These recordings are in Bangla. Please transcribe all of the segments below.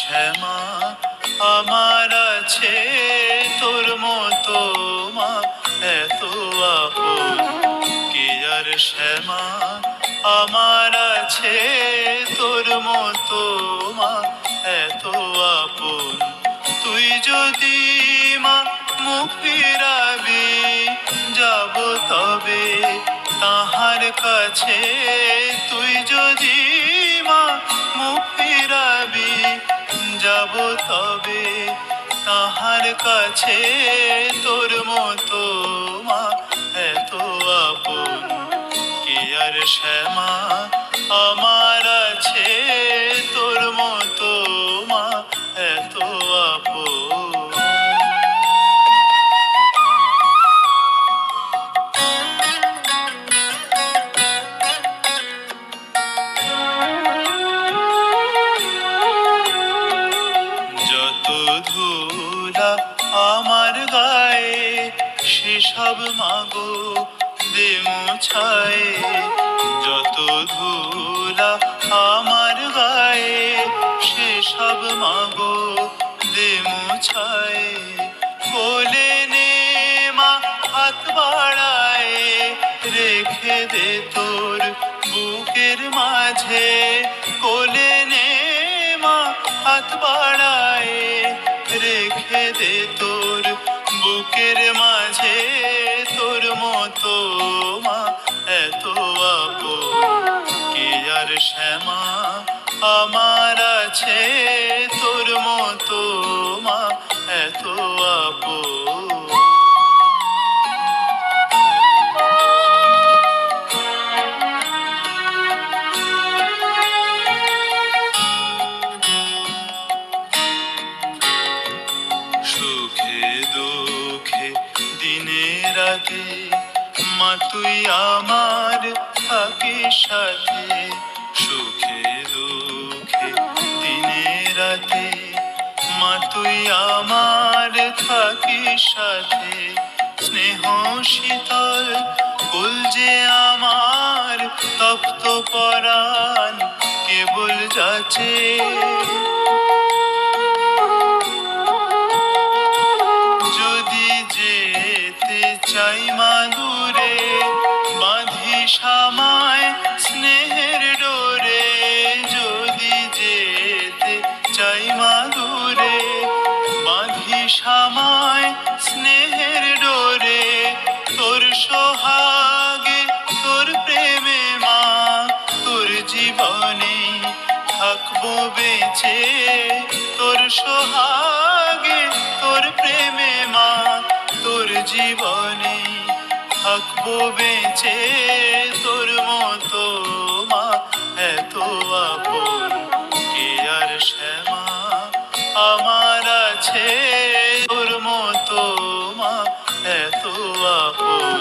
শ্যামা আমার আছে তোর মতো মা। এত কে আর শ্যামা আমার আছে তোর মতো মা। এত আপন তুই যদি মা মুখ ফিরাবি, যাব তবে তাহার কাছে। তুই যদি মা যাব তবে তাহার কাছে তোর মতো মা এত আপন। কে আর শ্যামা? আমার সেসব মাগো দে মোছায় যত ধুলা আমার গায়ে, সেসব মাগো দে মোছায় কোলে নে মা হাত বাড়ায়, রেখে দে তোর বুকের মাঝে। কোলে নে মা হাত বাড়ায়, রেখে দে তোর বুকের মাঝে তোর মতো মা, এত আপো কে আর শ্যামা আমার আছে তোর মতো মা, এত আপন। দিনে মা, তুই আমার থাকে সাথে। সুখে, দুঃখে, দিনে, রাতে, মা, তুই আমার থাকে সাথে। স্নেহ শীতল কুল যে আমার, তপ্ত পরাণ, কেবল যাচ্ছে সামায় স্নেহের ডোরে, তোর সোহাগে, তোর প্রেমে মা, তোর জীবনে থাকব বেঁচে। তোর সোহাগে, তোর প্রেমে মা, তোর জীবনে থাকব বেঁচে। তোর মতো এত আপন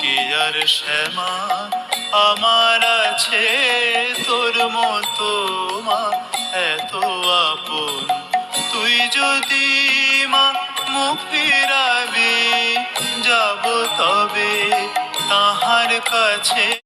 কে আর শ্যামা আমার আছে? তোর মতো মা এত আপন। তুই যদি মা মুখ ফিরাবি, যাব তবে তাহার কাছে।